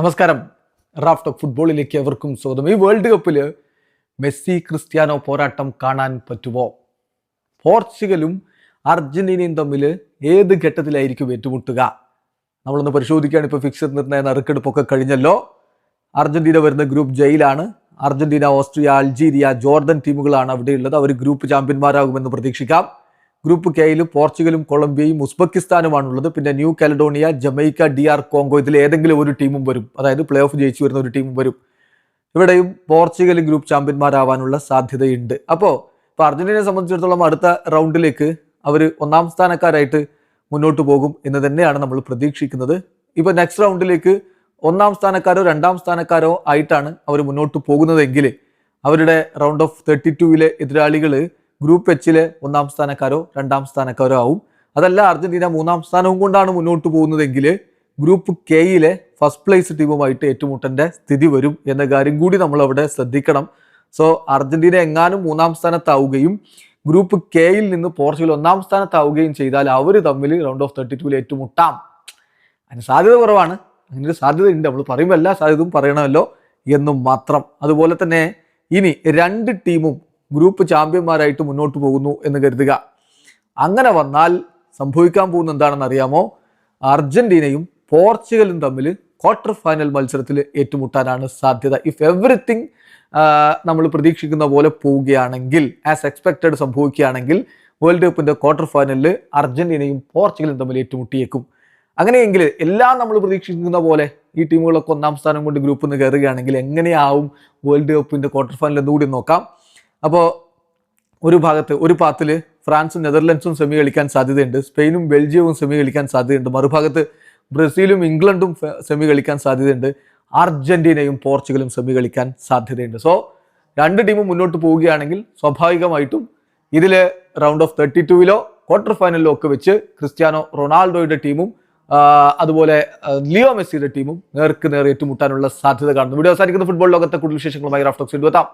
നമസ്കാരം. Raft of ഫുട്ബോളിലേക്ക് എവർക്കും സ്വാഗതം. ഈ വേൾഡ് കപ്പിൽ മെസ്സി ക്രിസ്ത്യാനോ പോരാട്ടം കാണാൻ പറ്റുമോ? പോർച്ചുഗലും അർജന്റീനയും തമ്മിൽ ഏത് ഘട്ടത്തിലായിരിക്കും ഏറ്റുമുട്ടുക? നമ്മളൊന്ന് പരിശോധിക്കുകയാണ്. ഇപ്പോൾ ഫിക്സ് നിർണയ നറുക്കെടുപ്പൊക്കെ കഴിഞ്ഞല്ലോ. അർജന്റീന വരുന്ന ഗ്രൂപ്പ് ജയിലാണ് അർജന്റീന ഓസ്ട്രിയ അൾജീരിയ ജോർദൻ ടീമുകളാണ് അവിടെയുള്ളത്. അവർ ഗ്രൂപ്പ് ചാമ്പ്യന്മാരാകുമെന്ന് പ്രതീക്ഷിക്കാം. ഗ്രൂപ്പ് കെയിൽ പോർച്ചുഗലും കൊളംബിയയും ഉസ്ബെക്കിസ്ഥാനുമാണുള്ളത്. പിന്നെ New Caledonia Jamaica D R Congo ഇതിൽ ഏതെങ്കിലും ഒരു ടീമും വരും. അതായത് പ്ലേ ഓഫ് ജയിച്ചു വരുന്ന ഒരു ടീമും വരും. ഇവിടെയും പോർച്ചുഗൽ ഗ്രൂപ്പ് ചാമ്പ്യന്മാരാവാനുള്ള സാധ്യതയുണ്ട്. അപ്പോൾ ഇപ്പോൾ അർജന്റീനയെ സംബന്ധിച്ചിടത്തോളം അടുത്ത റൗണ്ടിലേക്ക് അവർ ഒന്നാം സ്ഥാനക്കാരായിട്ട് മുന്നോട്ട് പോകും എന്ന് തന്നെയാണ് നമ്മൾ പ്രതീക്ഷിക്കുന്നത്. ഇപ്പോൾ നെക്സ്റ്റ് റൗണ്ടിലേക്ക് ഒന്നാം സ്ഥാനക്കാരോ രണ്ടാം സ്ഥാനക്കാരോ ആയിട്ടാണ് അവർ മുന്നോട്ട് പോകുന്നതെങ്കിൽ അവരുടെ റൗണ്ട് ഓഫ് തേർട്ടി ടൂവിലെ എതിരാളികൾ ഗ്രൂപ്പ് എച്ചിലെ ഒന്നാം സ്ഥാനക്കാരോ രണ്ടാം സ്ഥാനക്കാരോ ആവും. അതല്ല അർജന്റീന മൂന്നാം സ്ഥാനവും കൊണ്ടാണ് മുന്നോട്ട് പോകുന്നതെങ്കിൽ ഗ്രൂപ്പ് കെയിലെ ഫസ്റ്റ് പ്ലേസ് ടീമുമായിട്ട് ഏറ്റുമുട്ടേണ്ട സ്ഥിതി വരും എന്ന കാര്യം കൂടി നമ്മൾ അവിടെ ശ്രദ്ധിക്കണം. സോ അർജന്റീന എങ്ങാനും മൂന്നാം സ്ഥാനത്താവുകയും ഗ്രൂപ്പ് കെയിൽ നിന്ന് പോർച്ചുഗൽ ഒന്നാം സ്ഥാനത്താവുകയും ചെയ്താൽ അവർ തമ്മിൽ റൗണ്ട് ഓഫ് തേർട്ടി ടൂവിൽ ഏറ്റുമുട്ടാം. അതിന് സാധ്യത കുറവാണ്. അങ്ങനെ സാധ്യത ഉണ്ട്. നമ്മൾ പറയുമ്പോൾ എല്ലാ സാധ്യതയും പറയണമല്ലോ എന്നും മാത്രം. അതുപോലെ തന്നെ ഇനി രണ്ട് ടീമും ഗ്രൂപ്പ് ചാമ്പ്യന്മാരായിട്ട് മുന്നോട്ട് പോകുന്നു എന്ന് കരുതുക. അങ്ങനെ വന്നാൽ സംഭവിക്കാൻ പോകുന്ന എന്താണെന്ന് അറിയാമോ? അർജന്റീനയും പോർച്ചുഗലും തമ്മിൽ ക്വാർട്ടർ ഫൈനൽ മത്സരത്തിൽ ഏറ്റുമുട്ടാനാണ് സാധ്യത. ഇഫ് എവറിത്തിങ് നമ്മൾ പ്രതീക്ഷിക്കുന്ന പോലെ പോവുകയാണെങ്കിൽ ആസ് എക്സ്പെക്റ്റഡ് സംഭവിക്കുകയാണെങ്കിൽ വേൾഡ് കപ്പിന്റെ ക്വാർട്ടർ ഫൈനലിൽ അർജന്റീനയും പോർച്ചുഗലും തമ്മിൽ ഏറ്റുമുട്ടിയേക്കും. അങ്ങനെയെങ്കിൽ എല്ലാം നമ്മൾ പ്രതീക്ഷിക്കുന്ന പോലെ ഈ ടീമുകളൊക്കെ ഒന്നാം സ്ഥാനം കൊണ്ട് ഗ്രൂപ്പിൽ നിന്ന് കയറുകയാണെങ്കിൽ എങ്ങനെയാവും വേൾഡ് കപ്പിന്റെ ക്വാർട്ടർ ഫൈനൽ എന്നുകൂടി നോക്കാം. അപ്പോൾ ഒരു ഭാഗത്ത് ഒരു പാത്തിൽ ഫ്രാൻസും നെതർലൻഡ്സും സെമി കളിക്കാൻ സാധ്യതയുണ്ട്. സ്പെയിനും ബെൽജിയവും സെമി കളിക്കാൻ സാധ്യതയുണ്ട്. മറുഭാഗത്ത് ബ്രസീലും ഇംഗ്ലണ്ടും സെമി കളിക്കാൻ സാധ്യതയുണ്ട്. അർജന്റീനയും പോർച്ചുഗലും സെമി കളിക്കാൻ സാധ്യതയുണ്ട്. സോ രണ്ട് ടീമും മുന്നോട്ട് പോവുകയാണെങ്കിൽ സ്വാഭാവികമായിട്ടും ഇതിൽ റൗണ്ട് ഓഫ് തേർട്ടി ടൂവിലോ ക്വാർട്ടർ ഫൈനലിലോ ഒക്കെ വെച്ച് ക്രിസ്ത്യാനോ റൊണാൾഡോയുടെ ടീമും അതുപോലെ ലിയോ മെസ്സിയുടെ ടീമും നേർക്ക് നേർ ഏറ്റുമുട്ടാനുള്ള സാധ്യത കാണുന്നു. വീഡിയോ അവസാനിക്കുന്ന ഫുട്ബോൾ ലോകത്തെ കൂടുതൽ വിശേഷങ്ങളുമായി റാഫ്റ്റോക്സ് എത്താം.